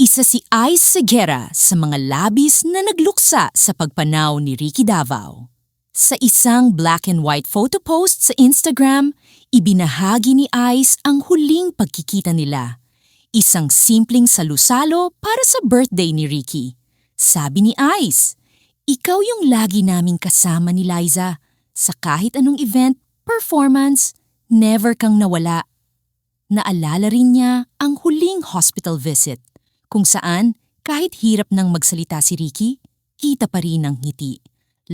Isa si Ice Segura sa mga labis na nagluksa sa pagpanaw ni Ricky Davao. Sa isang black and white photo post sa Instagram, ibinahagi ni Ice ang huling pagkikita nila. Isang simpleng salusalo para sa birthday ni Ricky. Sabi ni Ice, Ikaw yung lagi naming kasama ni Liza. Sa kahit anong event, performance, never kang nawala. Naalala rin niya ang huling hospital visit kung saan kahit hirap nang magsalita si Ricky, kita pa rin ang ngiti.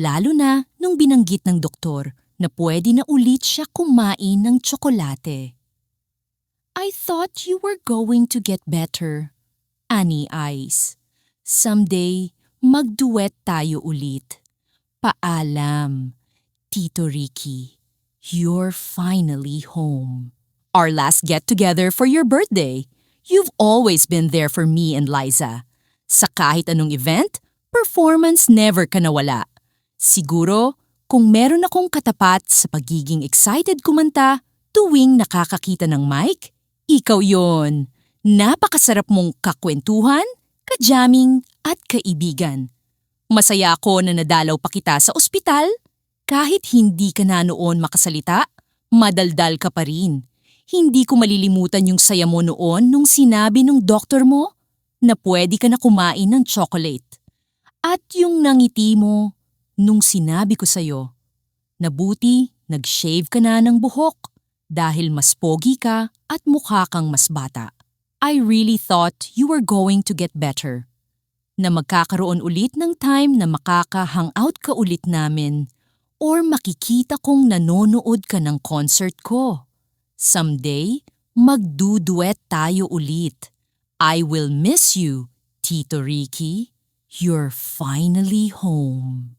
Lalo na nung binanggit ng doktor na pwede na ulit siya kumain ng tsokolate. I thought you were going to get better, Ani Ice. Someday, magduet tayo ulit. Paalam, Tito Ricky. You're finally home. Our last get-together for your birthday. You've always been there for me and Liza. Sa kahit anong event, performance never ka nawala. Siguro, kung meron akong katapat sa pagiging excited kumanta tuwing nakakakita ng mic, ikaw yon. Napakasarap mong kakwentuhan, kajamming at kaibigan. Masaya ako na nadalaw pa kita sa ospital. Kahit hindi ka na noon makasalita, madaldal ka pa rin. Hindi ko malilimutan yung saya mo noon nung sinabi ng doktor mo na pwede ka na kumain ng chocolate. At yung nangiti mo nung sinabi ko sa'yo na buti nag-shave ka na ng buhok dahil mas pogi ka at mukha kang mas bata. I really thought you were going to get better. Na magkakaroon ulit ng time na makaka-hangout ka ulit namin or makikita kong nanonood ka ng concert ko. Someday, magduduet tayo ulit. I will miss you, Tito Ricky. You're finally home.